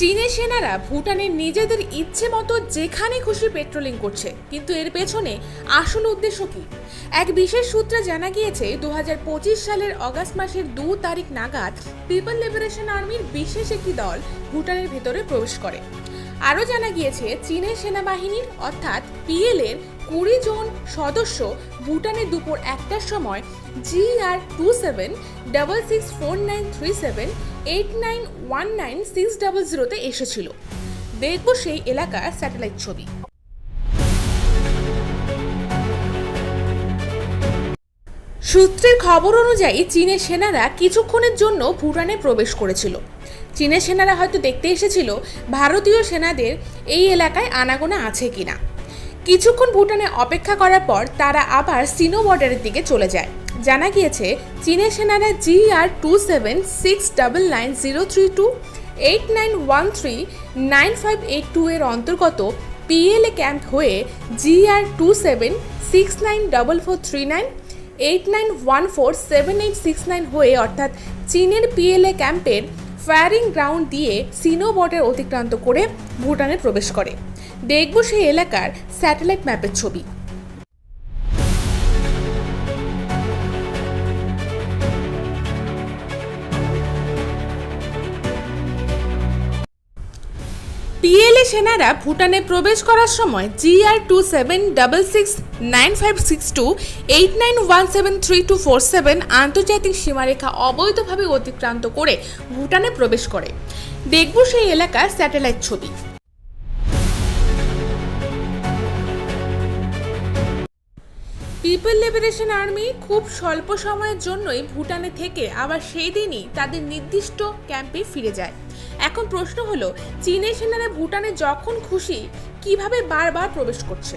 চীনের সেনারা ভুটানের নিজেদের ইচ্ছে মতো যেখানে খুশি পেট্রোলিং করছে, কিন্তু এর পেছনে আসল উদ্দেশ্য কি? এক বিশেষ সূত্রে জানা গিয়েছে দু হাজার পঁচিশ সালের অগাস্ট মাসের দু তারিখ নাগাদ পিপল লিবারেশন আর্মির বিশেষ একটি দল ভুটানের ভেতরে প্রবেশ করে। আরও জানা গিয়েছে, চীনের সেনাবাহিনীর অর্থাৎ পিএলের কুড়ি জন সদস্য ভুটানে দুপুর একটার সময় G R two seven double six four nine three seven eight nine one nine six double জিরোতে এসেছিল। দেখব সেই এলাকার স্যাটেলাইট ছবি। সূত্রের খবর অনুযায়ী চীনের সেনারা কিছুক্ষণের জন্য ভুটানে প্রবেশ করেছিল। চীনের সেনারা হয়তো দেখতে এসেছিল ভারতীয় সেনাদের এই এলাকায় আনাগোনা আছে কিনা। কিছুক্ষণ ভুটানে অপেক্ষা করার পর তারা আবার সিনো বর্ডারের দিকে চলে যায়। জানা গিয়েছে, চীনের সেনারা G R two seven six double nine zero three two eight nine one three nine five eight two এর অন্তর্গত পিএলএ ক্যাম্প হয়ে G R two seven six nine double four three nine eight nine one four seven eight six nine হয়ে অর্থাৎ চীনের PLA ক্যাম্পের firing ground দিয়ে সিনো border অতিক্রান্ত করে ভুটানে প্রবেশ করে। দেখব সেই এলাকার স্যাটেলাইট ম্যাপের ছবি। পিএলএ সেনারা ভুটানে প্রবেশ করার সময় GR two seven double six nine five six two, eight nine one seven three two four seven আন্তর্জাতিক সীমারেখা অবৈধভাবে অতিক্রান্ত করে ভুটানে প্রবেশ করে। দেখব সেই এলাকার স্যাটেলাইট ছবি। পিপল লিবারেশন আর্মি খুব স্বল্প সময়ের জন্যই ভুটানে থেকে আবার সেই দিনই তাদের নির্দিষ্ট ক্যাম্পে ফিরে যায়। এখন প্রশ্ন হলো, চীনের সেনারা ভুটানে যখন খুশি, কীভাবে বারবার প্রবেশ করছে?